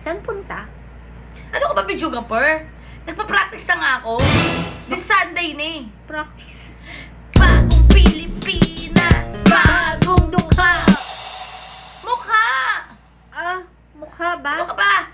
Saan punta? Ano ka ba, videographer? Nagpa-practice na nga ako. This Sunday na eh. Practice. Bagong Pilipinas, Bagong dukha! mukha! Ah, mukha ba? Ano ka ba?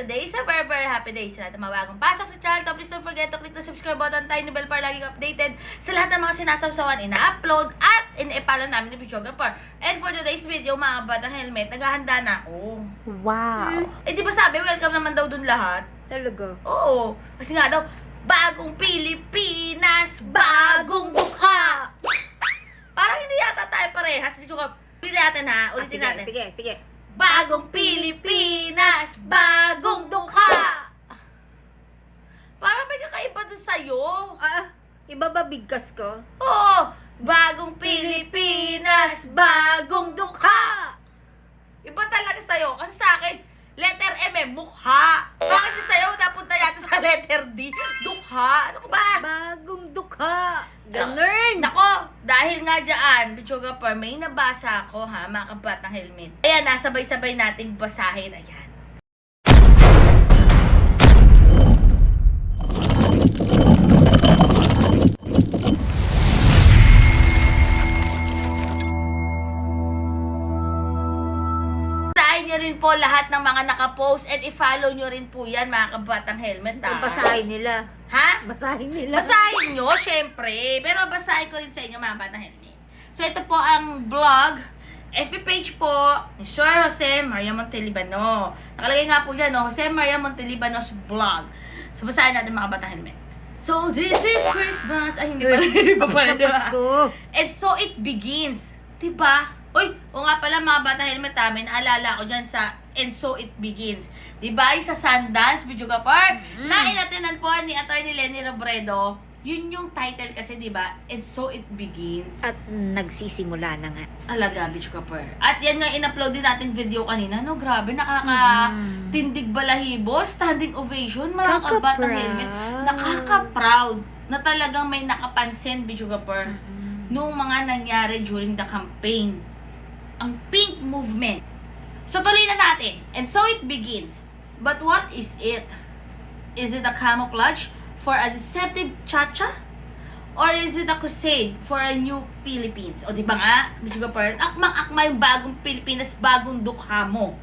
Today is a very, very happy day sa lahat ng mga bagong pasok sa channel. So, please don't forget to click the subscribe button, tiny bell para laging updated sa lahat ng mga sinasawsawan, ina-upload at ina-follow namin ni videographer. And for today's video, mga batang helmet, naghahanda na ako. Wow. Eh, di ba sabi, welcome naman daw dun lahat? Talaga. Oo. Kasi nga daw, bagong Pilipinas, bagong mukha. Parang hindi yata tayo parehas. Ka, ulitin natin ha. Ah, Ulitin sige, natin. sige, sige. Bagong Pilipinas, bagong dukha. Parang may kakaiba dun sa'yo. Ah, iba ba bigkas ko? Oo. Bagong Pilipinas, bagong dukha. Iba talaga sa'yo. Kasi sa akin, letter M eh, mukha. Bakit sa'yo napunta yata sa letter D? Dukha. Ano ba? Bagong dukha. Ganun. Nako, dahil nga dyan, Pichuga Per, may nabasa ako ha, mga kabatang helmet. Ayan, nasabay-sabay nating basahin. Ayan. Lahat ng mga nakapost and i-follow nyo rin po yan, mga kabatang helmet. Ang Ha? basahin nila. Ha? Basahin nila. Basahin nyo, syempre. Pero basahin ko rin sa inyo, mga bata helmet. So, ito po ang blog, FB page po ni Sir Jose Maria Montelibano. Nakalagay nga po dyan, no? Jose Maria Montelibano's blog. So, basahin natin mga bata helmet. So, this is Christmas. Ay, hindi pa. Hindi pa pala, Sa di ba? Pasko. And so it begins. Diba? Uy, o nga pala mga bata helmet namin, naalala ko dyan sa And so it begins. Diba? Yung sa Sundance, Video Kapar, Mm. na inatinan po ni Attorney Lenny Robredo, yun yung title kasi, diba? And so it begins. At nagsisimula na nga. Alaga, Bitch Kapar. At yan nga, in-upload din natin video kanina. No, grabe, nakaka Mm. tindig balahibo, standing ovation, mga kabatang helmet. Nakaka-proud na talagang may nakapansin, Bitch Kapar nung mga nangyari during the campaign. Ang pink movement. So tuloy na natin. And so it begins. But what is it? Is it a camouflage for a deceptive chacha? Or is it a crusade for a new Philippines? O di ba nga, ka parang, akmang-akma yung bagong Pilipinas, bagong dukha mo.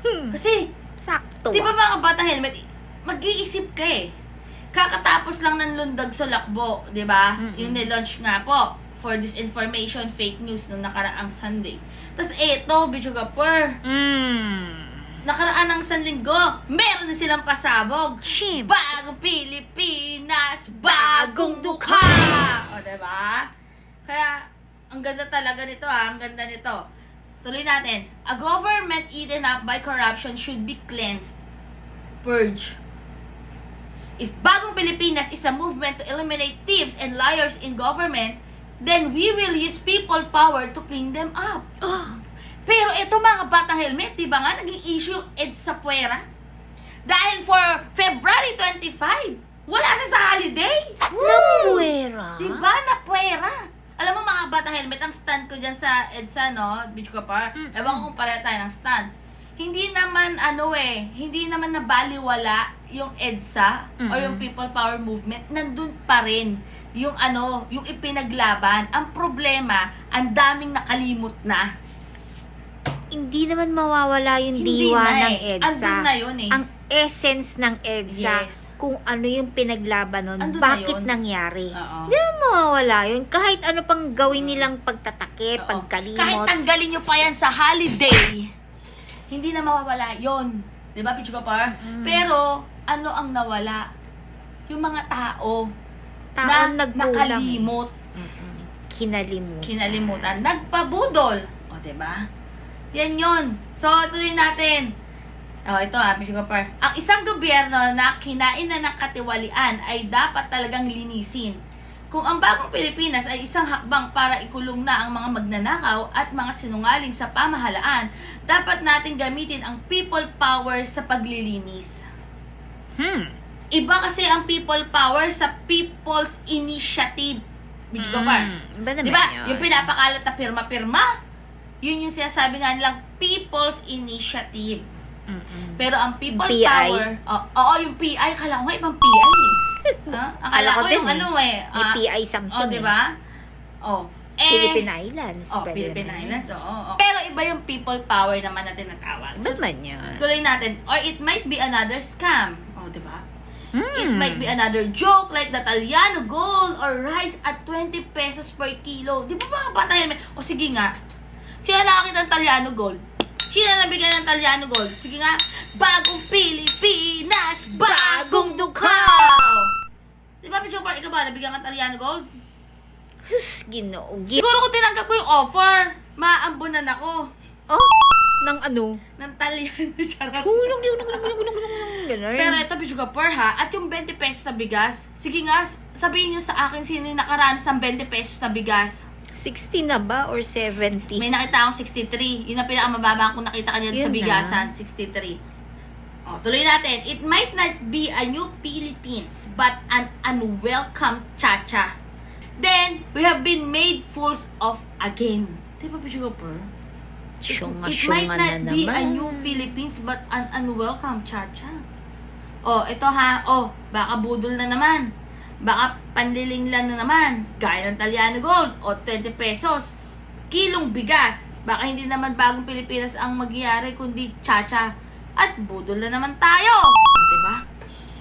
Hmm. Kasi, Sakto. Di ba mga bata helmet, mag-iisip ka eh. Kakatapos lang ng lundag sa lakbo, di ba? Mm-mm. Yung nilaunch nga po for disinformation, fake news nung nakaraang Sunday. Tapos eto, Bichugapur, Mm. nakaraan ng Sanlinggo, meron din silang pasabog. Siyempre. Bagong Pilipinas, bagong dukha! O, diba? Kaya, ang ganda talaga nito ha, ang ganda nito. Tuloy natin. A government eaten up by corruption should be cleansed. Purge. If Bagong Pilipinas is a movement to eliminate thieves and liars in government, then we will use people power to clean them up. Oh. Pero ito mga batang helmet, di ba nga, naging issue yung EDSA Puera? Dahil for February 25, wala siya sa holiday. Napuwera. Di ba na puwera? Alam mo mga batang helmet, ang stand ko dyan sa EDSA, no? Beach Kapar. Mm-mm. Ewan ko kung pareha tayo ng stand. Hindi naman, ano eh, hindi naman nabaliwala yung EDSA or Mm-mm. yung People Power Movement. Nandun pa rin yung ano, yung ipinaglaban. Ang problema, ang daming nakalimot na. Hindi naman mawawala yung Hindi diwa na ng eh. EDSA. Andun na yun eh. Ang essence ng EDSA. Yes. Kung ano yung pinaglaban nun. Andun na bakit yun. nangyari. Oo. Hindi naman mawawala yun. Kahit ano pang gawin nilang pagtatake, Oo. pagkalimot. Kahit tanggalin nyo pa yan sa holiday, hindi na mawawala yon Di ba, Pichu Kapar? Mm. Pero, ano ang nawala? Yung mga tao taon na nagkulang. nakalimot, Mm-mm. Kinalimutan. kinalimutan, nagpabudol. O, ba? Yan yon So, tuloy natin. Oh, ito ah, Pichu Kapar. Ang isang gobyerno na kinain na ng katiwalian ay dapat talagang linisin. Kung ang bagong Pilipinas ay isang hakbang para ikulong na ang mga magnanakaw at mga sinungaling sa pamahalaan, dapat natin gamitin ang people power sa paglilinis. Hmm. Iba kasi ang people power sa people's initiative. Bigyan ko pa. Mm, Iba naman Di ba? yun. Yung pinapakalat na pirma-pirma, yun yung sinasabi nga nilang people's initiative. Mm-mm. Pero ang people PI? power, oh, oo, yung PI, kala ko nga ibang PI eh. ha? Akala Kala ko ko yung din eh. ano eh. May ah, PI something. Oh, di ba? Oh. Eh, Philippine Islands. Oh, Philippine naman. Islands, oo. oo. Pero iba yung people power naman na tinatawag. So, Ba't man yan? tuloy natin. Or it might be another scam. Oh, di ba? It Hmm. might be another joke like the Taliano gold or rice at 20 pesos per kilo. Di ba mga patayin? O sige nga. Sino nakakita ng Taliano gold? Sino nabigyan ng Taliano gold? Sige nga. Bagong Pilipinas, bagong dukha! Di ba, Pichopar, ikaw ba nabigyan ng Taliano gold? Sus, ginoo. Gin- Siguro kung tinanggap ko yung offer, maambunan ako oh, ng ano? ng Taliano. Charot. Hulong, hulong, hulong, hulong, hulong, hulong, Ganun. Pero ito, Pichugapur ha, at yung 20 pesos na bigas, sige nga, sabihin nyo sa akin sino yung nakaranas ng 20 pesos na bigas. 60 na ba or 70? May nakita akong 63. Yun ang pinakamababa kung nakita kanina sa Yun bigasan, 63. O, tuloy natin. It might not be a new Philippines, but an unwelcome cha-cha. Then, we have been made fools of again. Di ba, Pichugapur? Syunga, It might not na be a naman. new Philippines but an unwelcome cha-cha. Oh, ito ha. Oh, baka budol na naman. Baka panliling lang na naman. Gaya ng Taliano Gold. O 20 pesos. Kilong bigas. Baka hindi naman bagong Pilipinas ang magyari kundi cha-cha. At budol na naman tayo. Diba?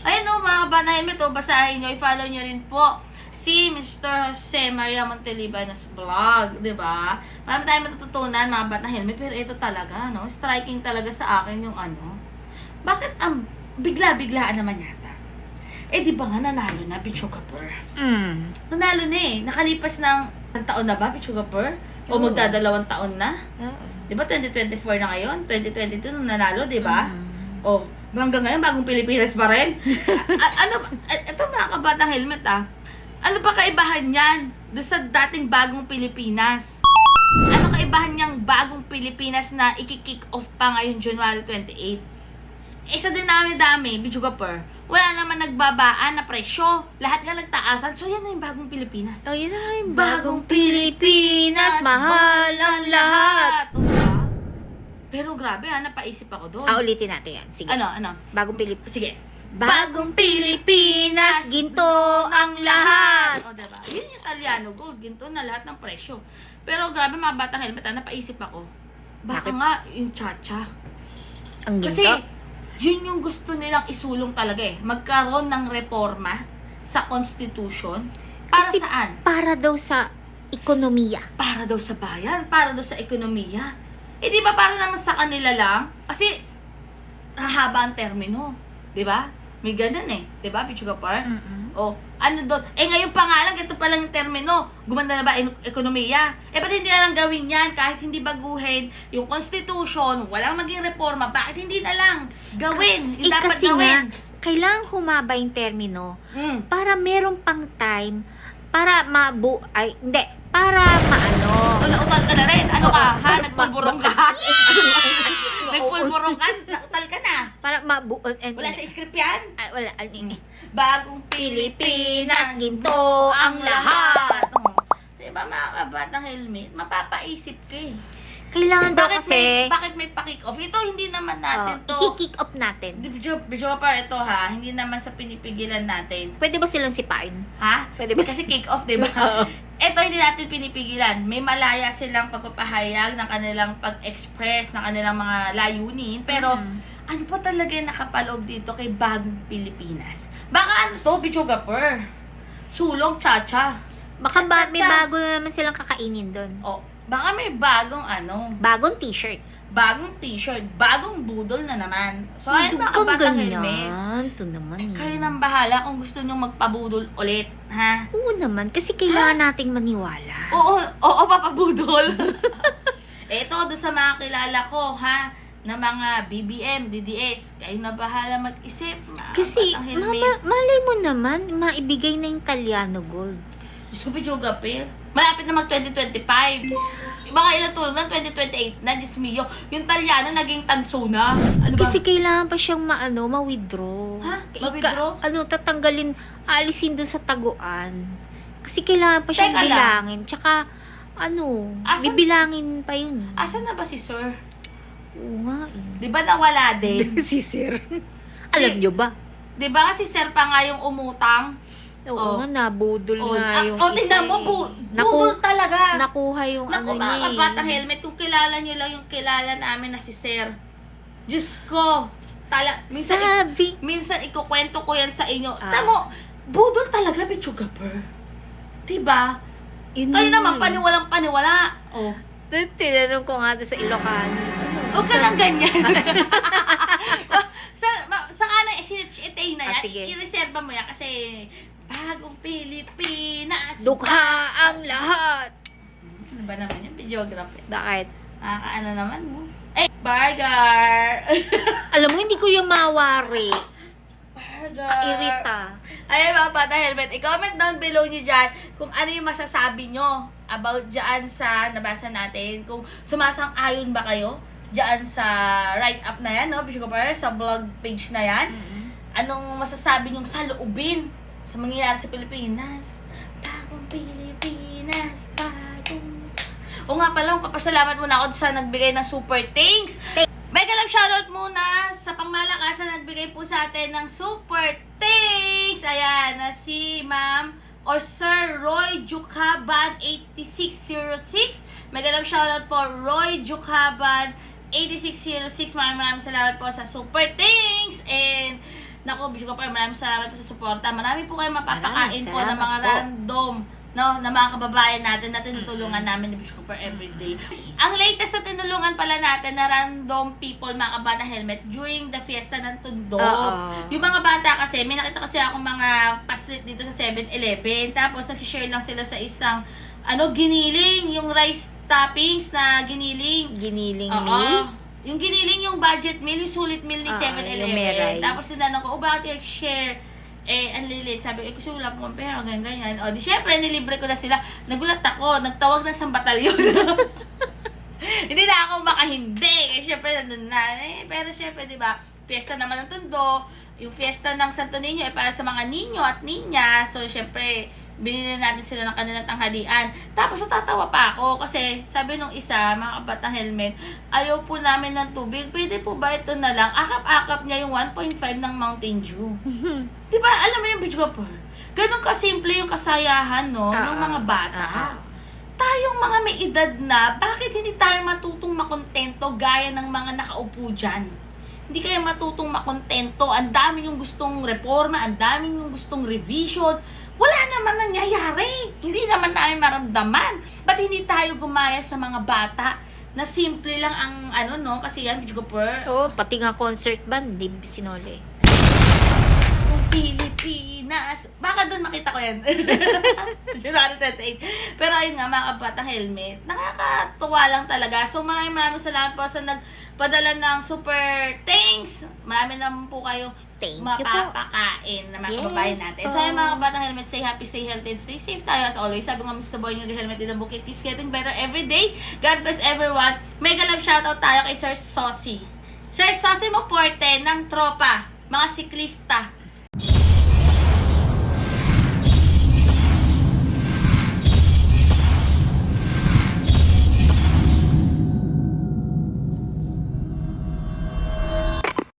Ayun o, mga kabana helmet o. Basahin nyo. I-follow nyo rin po si Mr. Jose Maria Montelibanas vlog, 'di ba? Marami tayong matututunan mga bata helmet, pero ito talaga, no? Striking talaga sa akin yung ano. Bakit ang bigla-biglaan naman yata? Eh, di ba nga nanalo na Pichugapur? Mm. Nanalo na eh. Nakalipas ng taon na ba, Pichugapur? O magdadalawang taon na? Oo. Di ba 2024 na ngayon? 2022 nung nanalo, di ba? Mm. Oh, hanggang ngayon, bagong Pilipinas pa rin. A- ano, ito mga kabatang helmet ah. Ano ba kaibahan yan doon sa dating bagong Pilipinas? Ano kaibahan niyang bagong Pilipinas na iki-kick off pa ngayon January 28? Eh sa dinami-dami, Bichugapur, wala naman nagbabaan na presyo. Lahat nga nagtaasan. So yan na yung bagong Pilipinas. Oh, yun na yung Bagong bagong Pilipinas, mahal ang lahat. Oo, diba? Pero grabe ha, napaisip ako doon. Ah, ulitin natin yan. Sige. Ano, ano? Bagong Pilipinas. Sige. Bagong Pilipinas, ginto ang lahat. O, diba? Yun yung Italiano gold. Ginto na lahat ng presyo. Pero grabe mga batang helmet, ah, napaisip ako. Baka Bakit? nga yung chacha. Ang ginto? Kasi, yun yung gusto nilang isulong talaga eh. Magkaroon ng reforma sa Constitution. Para Kasi- saan? para daw sa ekonomiya. Para daw sa bayan. Para daw sa ekonomiya. Eh, di ba para naman sa kanila lang? Kasi, hahaba ang termino. Di ba? May ganun eh. Di ba, Pichugapar? Mm-mm. Oh, ano doon? Eh ngayon pa nga lang, ito pa lang yung termino. Gumanda na ba ang ekonomiya? Eh ba't hindi na lang gawin yan kahit hindi baguhin yung constitution, walang maging reforma, bakit hindi na lang gawin? Yung Eh dapat kasi nga, gawin. kailangan humaba yung termino Mm. para meron pang time para mabu... Ay, hindi. Para maano. Utal ka na rin. Ano ka? Oo. Ha? Nagpulburong ka? Nagpulburong ka? Nautal ka na? Para mabu... eh, Wala sa script yan? Ay, wala. Ay, eh. Bagong Pilipinas, ginto ang lahat. Oh. Diba mga kabatang helmet? Mapapaisip ka eh. Kailangan daw Bakit kasi... may, bakit may pa-kick off? Ito hindi naman natin to. oh, i-kick off natin. Video pa ito ha, hindi naman sa pinipigilan natin. Pwede ba silang sipain? Ha? Pwede ba Kasi kick off, di ba? Oo. Ito hindi natin pinipigilan. May malaya silang pagpapahayag ng kanilang pag-express ng kanilang mga layunin. Pero, Mhm. ano pa talaga yung nakapaloob dito kay Bagong Pilipinas? Baka ano to, Bichogapur? Sulong chacha. Baka ba, may bago naman silang kakainin doon. O, baka may bagong ano, Bagong t-shirt. Bagong t-shirt, bagong budol na naman. So, ayun mga kabatang helmet. Ito naman. eh. Kayo nang bahala kung gusto nyo magpabudol ulit, ha? Oo naman, kasi kailangan nating maniwala. Oo, oo, papabudol. Ito, doon sa mga kilala ko, ha? Na mga BBM, DDS, kayo na bahala mag-isip. mga Kasi, batang mama, malay mo naman, maibigay na yung Taliano Gold. Diyos ko. Malapit na mag-2025. Mga ilang tulong na, 2028 na, Diyos mio. Yung Talyano, naging tanso na. Ano ba? Kasi kailangan pa siyang maano, ma-withdraw. Ha? Ika- Ma-withdraw? ano, tatanggalin, alisin doon sa taguan. Kasi kailangan pa siyang Teka lang. bilangin. Tsaka, ano, Asan- bibilangin pa yun. Asan na ba si Sir? Oo nga eh. Di ba nawala din? si Sir. Alam nyo ba? Di ba kasi sir pa nga yung umutang? Oo Oh. nga, nabudol Oh, nga ah, yung oh, isa tingnan mo, eh. bu- Naku- budol talaga. Nakuha yung Naku, ano niya mga eh. batang helmet, kung kilala nyo lang yung kilala namin na si Sir. Diyos ko. Tala, minsan, Sabi. minsan ikukwento ko yan sa inyo. Ah. Tamo, budol talaga, Bichuga Per. Diba? Kayo nga naman, paniwalang paniwala. Oh. Tinanong ko nga sa Ilocano. Ano, Huwag ka nang ganyan. sa, ma, sa kanan, sinitay na yan. Ah, sige. I-reserva mo yan kasi bagong Pilipinas. Dukha ang lahat. Ano ba naman yung videography? Bakit? Nakakaano naman mo. Eh, burger! Alam mo, hindi ko yung mawari. burger! Kairita. Ayan mga bata helmet, i-comment down below nyo dyan kung ano yung masasabi nyo about dyan sa nabasa natin. Kung sumasang-ayon ba kayo dyan sa write-up na yan, no? Bishop sa blog page na yan. Anong masasabi nyo sa loobin sa mangyayari sa Pilipinas? Bagong Pilipinas, bagong... O nga pala, papasalamat muna ako sa nagbigay ng super thanks. Mega love shoutout muna sa pangmalakasan nagbigay po sa atin ng super thanks. Ayan, na si Ma'am or Sir Roy Jukaban 8606. Mega love shoutout po Roy Jukaban 8606. Maraming maraming salamat po sa super thanks. And Nako, Bishop Kapar, maraming salamat po sa suporta. Marami po kayo mapapakain po ng mga po. random no, na mga kababayan natin na tinutulungan namin ni Bishop Cooper everyday. Ang latest na tinulungan pala natin na random people, mga kabata helmet, during the fiesta ng Tundo. Yung mga bata kasi, may nakita kasi akong mga paslit dito sa 7-Eleven, tapos nag-share lang sila sa isang, ano, giniling, yung rice toppings na giniling. Giniling Oo. meal. Yung giniling yung budget meal, yung sulit meal ni Ah, yung may 7-Eleven. rice. Tapos tinanong ko, oh, bakit share eh, ang lilit. Sabi, eh, kasi wala pong pera, ganyan, ganyan. O, di syempre, nilibre ko na sila. Nagulat ako, nagtawag ng isang batalyon. Hindi na ako makahindi. Eh, syempre, nandun na. Eh, pero syempre, di ba, fiesta naman ng Tondo. Yung fiesta ng Santo Niño ay para sa mga ninyo at ninya. So, syempre, binili natin sila ng kanilang tanghalian. Tapos natatawa pa ako kasi sabi nung isa, mga kabatang helmet, ayaw po namin ng tubig. Pwede po ba ito na lang? Akap-akap niya yung 1.5 ng Mountain Dew. Di ba? Alam mo yung beach gopher? Ganun kasimple yung kasayahan, no? ng Ah, mga bata. ah. Tayong mga may edad na, bakit hindi tayo matutong makontento gaya ng mga nakaupo dyan? Hindi kayo matutong makontento. Ang dami yung gustong reforma, ang dami yung gustong revision. Wala naman nangyayari. Hindi naman namin maramdaman. Ba't hindi tayo gumaya sa mga bata na simple lang ang ano no kasi yan Beach Gopher Oo, pati nga concert band, di sinole. Kung Pilipinas. Baka doon makita ko yan. January 28. Pero ayun nga, mga kabatang helmet, nakakatuwa lang talaga. So maraming maraming salamat po sa nagpadala ng super thanks. Marami naman po kayo Thank you po. mapapakain na mga Yes kababayan natin. So mga kabatang helmet, stay happy, stay healthy, and stay safe tayo as always. Sabi nga Mr. Boy nyo, the helmet in the bukit keeps getting better every day. God bless everyone. Mega love shoutout tayo kay Sir Saucy. Sir Saucy mo porte ng tropa, mga siklista